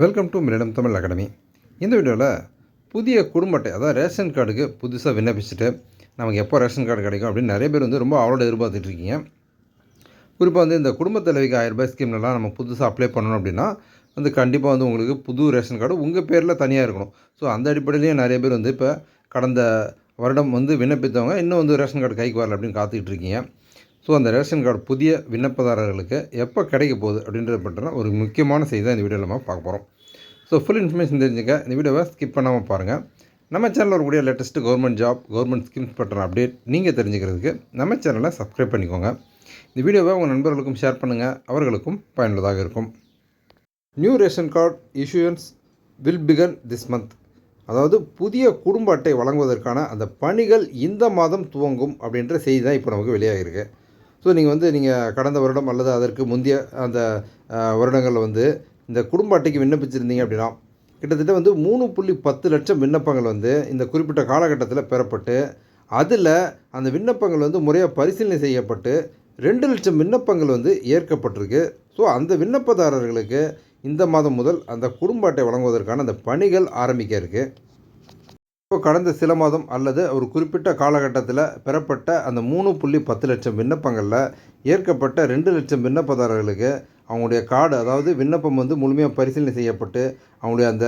Welcome to மிரிடம் Tamil academy இந்த வீடியோவில் புதிய குடும்ப அட்டை அதாவது ரேஷன் கார்டுக்கு புதுசாக விண்ணப்பிச்சுட்டு நமக்கு எப்போ ரேஷன் கார்டு கிடைக்கும் அப்படின்னு நிறைய பேர் வந்து ரொம்ப அவளோட எதிர்பார்த்துட்டு இருக்கீங்க. குறிப்பாக வந்து இந்த குடும்ப தலைவிக்கு ஆயிரம் ரூபாய் ஸ்கீம்லலாம் நம்ம புதுசாக அப்ளை பண்ணணும் அப்படின்னா வந்து கண்டிப்பாக வந்து உங்களுக்கு புது ரேஷன் கார்டு உங்கள் பேரில் தனியாக இருக்கணும். ஸோ அந்த அடிப்படையிலேயே நிறைய பேர் வந்து இப்போ கடந்த வருடம் வந்து விண்ணப்பித்தவங்க இன்னும் வந்து ரேஷன் கார்டு கைக்கு வரல அப்படின்னு காத்துக்கிட்டு இருக்கீங்க. ஸோ அந்த ரேஷன் கார்டு புதிய விண்ணப்பதாரர்களுக்கு எப்போ கிடைக்க போகுது அப்படின்றத பற்றின ஒரு முக்கியமான செய்தி தான் இந்த வீடியோவில் நம்ம பார்க்க போகிறோம் ஸோ ஃபுல் இன்ஃபர்மேஷன் தெரிஞ்சுக்க இந்த வீடியோவை ஸ்கிப் பண்ணாமல் பாருங்கள் நம்ம சேனலில் வரக்கூடிய latest government job government schemes பற்றின அப்டேட் நீங்கள் தெரிஞ்சுக்கிறதுக்கு நம்ம சேனலை சப்ஸ்கிரைப் பண்ணிக்கோங்க. இந்த வீடியோவை உங்கள் நண்பர்களுக்கும் ஷேர் பண்ணுங்கள் அவர்களுக்கும் பயனுள்ளதாக இருக்கும். New ration card issuance will begin this month அதாவது புதிய குடும்ப அட்டை வழங்குவதற்கான அந்த பணிகள் இந்த மாதம் துவங்கும் அப்படின்ற செய்தி தான் இப்போ நமக்கு வெளியாகிருக்கு ஸோ நீங்கள் வந்து நீங்கள் கடந்த வருடம் அல்லது அதற்கு முந்தைய அந்த வருடங்களில் வந்து இந்த குடும்ப அட்டைக்கு விண்ணப்பிச்சிருந்தீங்க அப்படின்னா கிட்டத்தட்ட வந்து மூணு புள்ளி பத்து லட்சம் விண்ணப்பங்கள் வந்து இந்த குறிப்பிட்ட காலகட்டத்தில் பெறப்பட்டு அதில் அந்த விண்ணப்பங்கள் வந்து முறையாக பரிசீலனை செய்யப்பட்டு ரெண்டு லட்சம் விண்ணப்பங்கள் வந்து ஏற்கப்பட்டிருக்கு. ஸோ அந்த விண்ணப்பதாரர்களுக்கு இந்த மாதம் முதல் அந்த குடும்ப அட்டை வழங்குவதற்கான அந்த பணிகள் ஆரம்பிக்க இருக்குது இப்போ கடந்த சில மாதம் அல்லது ஒரு குறிப்பிட்ட காலகட்டத்தில் பெறப்பட்ட அந்த மூணு புள்ளி பத்து லட்சம் விண்ணப்பங்களில் ஏற்கப்பட்ட ரெண்டு லட்சம் விண்ணப்பதாரர்களுக்கு அவங்களுடைய கார்டு அதாவது விண்ணப்பம் வந்து முழுமையாக பரிசீலனை செய்யப்பட்டு அவங்களுடைய அந்த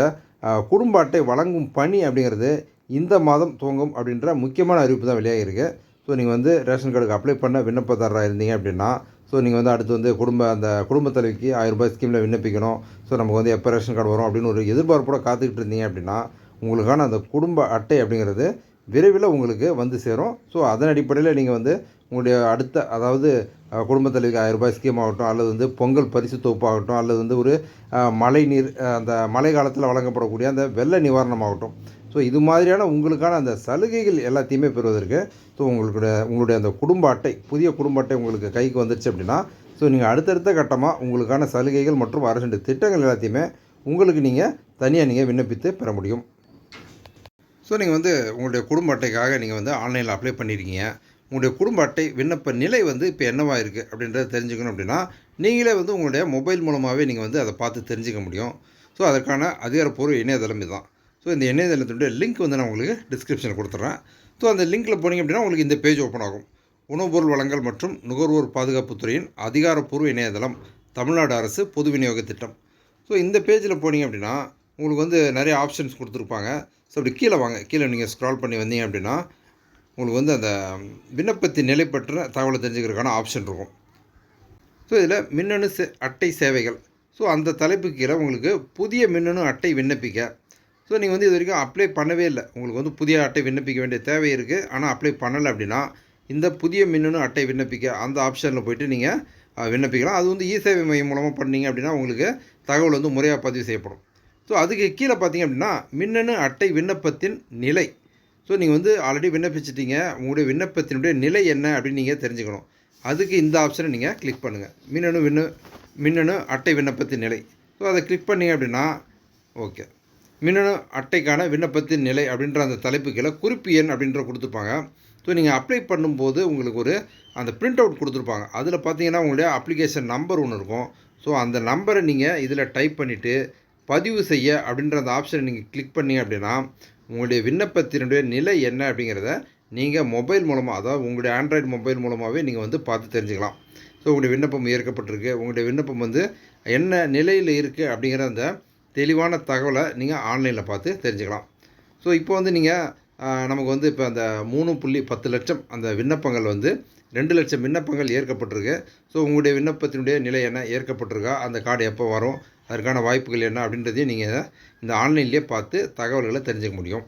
குடும்ப அட்டை வழங்கும் பணி அப்படிங்கிறது இந்த மாதம் துவங்கும் அப்படின்ற முக்கியமான அறிவிப்பு தான் வெளியாகிருக்கு ஸோ நீங்கள் வந்து ரேஷன் கார்டுக்கு அப்ளை பண்ண விண்ணப்பதாரராக இருந்தீங்க அப்படின்னா ஸோ நீங்கள் வந்து அடுத்து வந்து குடும்ப அந்த குடும்ப தலைவிக்கு ஆயிரம் ரூபாய் ஸ்கீமில் விண்ணப்பிக்கணும். ஸோ நமக்கு வந்து எப்போ ரேஷன் கார்டு வரும் அப்படின்னு ஒரு எதிர்பார்ப்போட காத்துக்கிட்டு இருந்தீங்க அப்படின்னா உங்களுக்கான அந்த குடும்ப அட்டை அப்படிங்கிறது விரைவில் உங்களுக்கு வந்து சேரும். ஸோ அதன் அடிப்படையில் நீங்கள் வந்து உங்களுடைய அடுத்த அதாவது அஹ், தலைவிக்கு ஆயிரம் ரூபாய் ஸ்கீம் ஆகட்டும் அல்லது வந்து பொங்கல் பரிசு தொகுப்பாகட்டும் அல்லது வந்து ஒரு மழை நீர் அந்த மழை காலத்தில் வழங்கப்படக்கூடிய அந்த வெள்ள நிவாரணமாகட்டும் ஸோ இது மாதிரியான உங்களுக்கான அந்த சலுகைகள் எல்லாத்தையுமே பெறுவதற்கு ஸோ உங்களுடைய உங்களுடைய அந்த குடும்ப அட்டை புதிய குடும்ப அட்டை உங்களுக்கு கைக்கு வந்துருச்சு அப்படின்னா ஸோ நீங்கள் அடுத்தடுத்த கட்டமாக உங்களுக்கான சலுகைகள் மற்றும் அரசு திட்டங்கள் எல்லாத்தையுமே உங்களுக்கு நீங்கள் தனியாக நீங்கள் விண்ணப்பித்து பெற முடியும். ஸோ நீங்கள் வந்து உங்களுடைய குடும்ப அட்டைக்காக நீங்கள் வந்து ஆன்லைனில் அப்ளை பண்ணியிருக்கீங்க உங்களுடைய குடும்ப அட்டை விண்ணப்ப நிலை வந்து இப்போ என்னவாக இருக்குது அப்படின்றத தெரிஞ்சுக்கணும் அப்படின்னா நீங்களே வந்து உங்களுடைய மொபைல் மூலமாகவே நீங்கள் வந்து அதை பார்த்து தெரிஞ்சுக்க முடியும். ஸோ அதற்கான அதிகாரப்பூர்வ இணையதளம் இதுதான். ஸோ இந்த இணையதளத்துடைய லிங்க் வந்து நான் உங்களுக்கு டிஸ்கிரிப்ஷனில் கொடுத்துட்றேன் ஸோ அந்த லிங்க்கில் போனீங்க அப்படின்னா உங்களுக்கு இந்த பேஜ் ஓப்பன் ஆகும். உணவுப்பொருள் வழங்கல் மற்றும் நுகர்வோர் பாதுகாப்புத்துறையின் அதிகாரப்பூர்வ இணையதளம் தமிழ்நாடு அரசு பொது விநியோக திட்டம். ஸோ இந்த பேஜில் போனீங்க அப்படின்னா உங்களுக்கு வந்து நிறைய ஆப்ஷன்ஸ் கொடுத்துருப்பாங்க. ஸோ அப்படி கீழே வாங்க. கீழே நீங்கள் ஸ்க்ரால் பண்ணி வந்தீங்க அப்படின்னா உங்களுக்கு வந்து அந்த விண்ணப்பத்தின் நிலை பற்ற தகவலை தெரிஞ்சுக்கிறதுக்கான ஆப்ஷன் இருக்கும். ஸோ இதில் மின்னணு சே அட்டை சேவைகள். ஸோ அந்த தலைப்பு கீழே உங்களுக்கு புதிய மின்னணு அட்டை விண்ணப்பிக்க. ஸோ நீங்கள் வந்து இது வரைக்கும் அப்ளை பண்ணவே இல்லை. உங்களுக்கு வந்து புதிய அட்டை விண்ணப்பிக்க வேண்டிய தேவை இருக்குது ஆனால் அப்ளை பண்ணலை அப்படின்னா இந்த புதிய மின்னணு அட்டை விண்ணப்பிக்க அந்த ஆப்ஷனில் போய்ட்டு நீங்கள் விண்ணப்பிக்கலாம். அது வந்து இ சேவை மையம் மூலமாக பண்ணீங்க அப்படின்னா உங்களுக்கு தகவல் வந்து முறையாக பதிவு செய்யப்படும். ஸோ அதுக்கு கீழே பார்த்தீங்க அப்படின்னா மின்னணு அட்டை விண்ணப்பத்தின் நிலை. ஸோ நீங்கள் வந்து ஆல்ரெடி விண்ணப்பிச்சிட்டிங்க. உங்களுடைய விண்ணப்பத்தினுடைய நிலை என்ன அப்படின்னு நீங்கள் தெரிஞ்சுக்கணும். அதுக்கு இந்த ஆப்ஷனை நீங்கள் கிளிக் பண்ணுங்கள் மின்னணு விண்ணு மின்னணு அட்டை விண்ணப்பத்தின் நிலை. ஸோ அதை கிளிக் பண்ணீங்க அப்படின்னா ஓகே மின்னணு அட்டைக்கான விண்ணப்பத்தின் நிலை அப்படின்ற அந்த தலைப்பு கீழே குறிப்பு எண் அப்படின்ற கொடுத்துருப்பாங்க. ஸோ நீங்கள் அப்ளை பண்ணும்போது உங்களுக்கு ஒரு அந்த பிரிண்ட் அவுட் கொடுத்துருப்பாங்க. அதில் பார்த்தீங்கன்னா உங்களுடைய அப்ளிகேஷன் நம்பர் ஒன்று இருக்கும். ஸோ அந்த நம்பரை நீங்கள் இதில் டைப் பண்ணிவிட்டு பதிவு செய்ய அப்படின்ற அந்த ஆப்ஷனை நீங்கள் கிளிக் பண்ணீங்க அப்படின்னா உங்களுடைய விண்ணப்பத்தினுடைய நிலை என்ன அப்படிங்கிறத நீங்கள் மொபைல் மூலமாக அதாவது உங்களுடைய ஆண்ட்ராய்டு மொபைல் மூலமாகவே நீங்கள் வந்து பார்த்து தெரிஞ்சுக்கலாம். ஸோ உங்களுடைய விண்ணப்பம் ஏற்கப்பட்டிருக்கு. உங்களுடைய விண்ணப்பம் வந்து என்ன நிலையில் இருக்குது அப்படிங்கிற அந்த தெளிவான தகவலை நீங்கள் ஆன்லைனில் பார்த்து தெரிஞ்சுக்கலாம். ஸோ இப்போ வந்து நீங்கள் நமக்கு வந்து இப்போ அந்த மூணு புள்ளி பத்து லட்சம் அந்த விண்ணப்பங்கள் வந்து ரெண்டு லட்சம் விண்ணப்பங்கள் ஏற்கப்பட்டிருக்கு. ஸோ உங்களுடைய விண்ணப்பத்தினுடைய நிலை என்ன? ஏற்கப்பட்டிருக்கா? அந்த கார்டு எப்போ வரும்? அதற்கான வாய்ப்புகள் என்ன அப்படின்றதையும் நீங்கள் இந்த ஆன்லைன்லேயே பார்த்து தகவல்களை தெரிஞ்சுக்க முடியும்.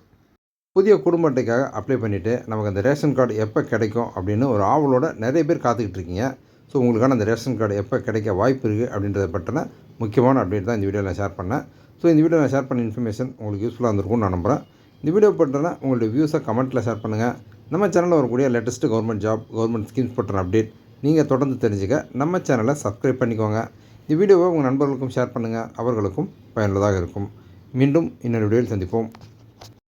புதிய குடும்ப அட்டைக்காக அப்ளை பண்ணிவிட்டு நமக்கு அந்த ரேஷன் கார்டு எப்போ கிடைக்கும் அப்படின்னு ஒரு ஆவலோட நிறைய பேர் காத்துக்கிட்டு இருக்கீங்க. ஸோ உங்களுக்கான அந்த ரேஷன் கார்டு எப்போ கிடைக்க வாய்ப்பு இருக்குது அப்படின்றத பற்றின முக்கியமான அப்டேட் தான் இந்த வீடியோவில் நான் ஷேர் பண்ணேன். ஸோ இந்த வீடியோ நான் ஷேர் பண்ண இன்ஃபர்மேஷன் உங்களுக்கு யூஸ்ஃபுல்லாக இருந்திருக்கும்னு நான் நம்புகிறேன் இந்த வீடியோ பற்றின உங்களுடைய வியூஸை கமெண்ட்டில் ஷேர் பண்ணுங்கள் நம்ம சேனலில் வரக்கூடிய latest government job government schemes பற்றின அப்டேட் நீங்கள் தொடர்ந்து தெரிஞ்சுக்க நம்ம சேனலை சப்ஸ்கிரைப் பண்ணிக்கோங்க. இந்த வீடியோவை உங்கள் நண்பர்களுக்கும் ஷேர் பண்ணுங்கள் அவர்களுக்கும் பயனுள்ளதாக இருக்கும். மீண்டும் இன்னொரு வீடியோவில் சந்திப்போம்.